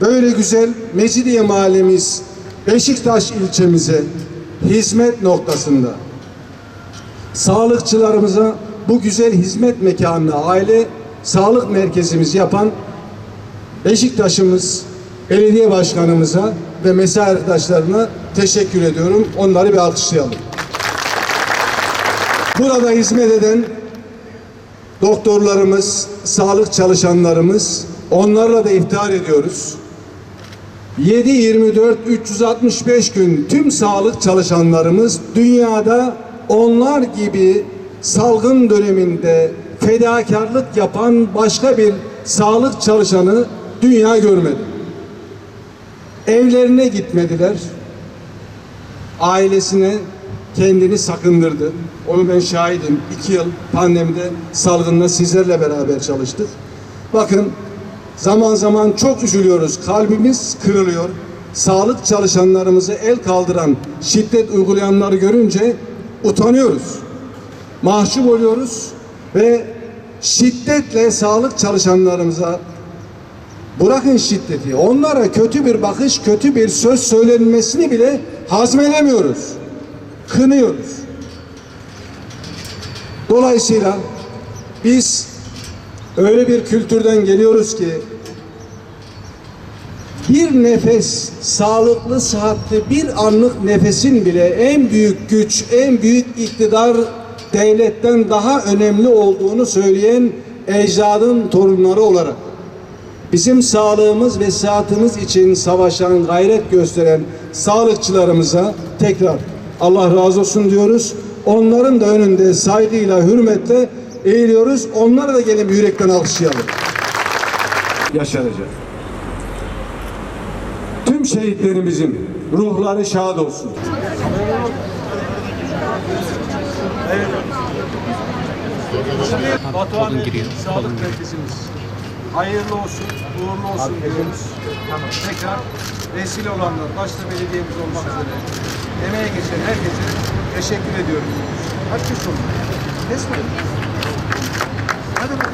Böyle güzel Mecidiye mahallemiz Beşiktaş ilçemize hizmet noktasında sağlıkçılarımıza bu güzel hizmet mekanını aile sağlık merkezimiz yapan Beşiktaş'ımız belediye başkanımıza ve mesai arkadaşlarına teşekkür ediyorum. Onları bir alkışlayalım. Burada hizmet eden doktorlarımız, sağlık çalışanlarımız onlarla da iftihar ediyoruz. 7-24 365 gün tüm sağlık çalışanlarımız dünyada onlar gibi salgın döneminde fedakarlık yapan başka bir sağlık çalışanı dünya görmedi. Evlerine gitmediler. Ailesine kendini sakındırdı. Onu ben şahidim. İki yıl pandemide salgında sizlerle beraber çalıştık. Bakın zaman zaman çok üzülüyoruz. Kalbimiz kırılıyor. Sağlık çalışanlarımızı el kaldıran, şiddet uygulayanları görünce utanıyoruz. Mahcup oluyoruz ve şiddetle sağlık çalışanlarımıza bırakın şiddeti. Onlara kötü bir bakış, kötü bir söz söylenmesini bile hazmedemiyoruz. Kınıyoruz. Dolayısıyla biz öyle bir kültürden geliyoruz ki bir nefes, sağlıklı, sıhhatli bir anlık nefesin bile en büyük güç, en büyük iktidar devletten daha önemli olduğunu söyleyen ecdadın torunları olarak bizim sağlığımız ve sıhhatimiz için savaşan, gayret gösteren sağlıkçılarımıza tekrar Allah razı olsun diyoruz. Onların da önünde saygıyla, hürmetle eğiliyoruz. Onlara da gelin bir yürekten alkışlayalım. Yaşanacak. Tüm şehitlerimizin ruhları şad olsun. Batuhan giriyor, Sağlık. Merkezimiz. Hayırlı olsun, uğurlu olsun diyoruz. Tekrar vesile olanlar, başta belediyemiz olmak üzere emeğe geçen herkese teşekkür ediyoruz. Kaç gün sonra? Kesmeyin. Another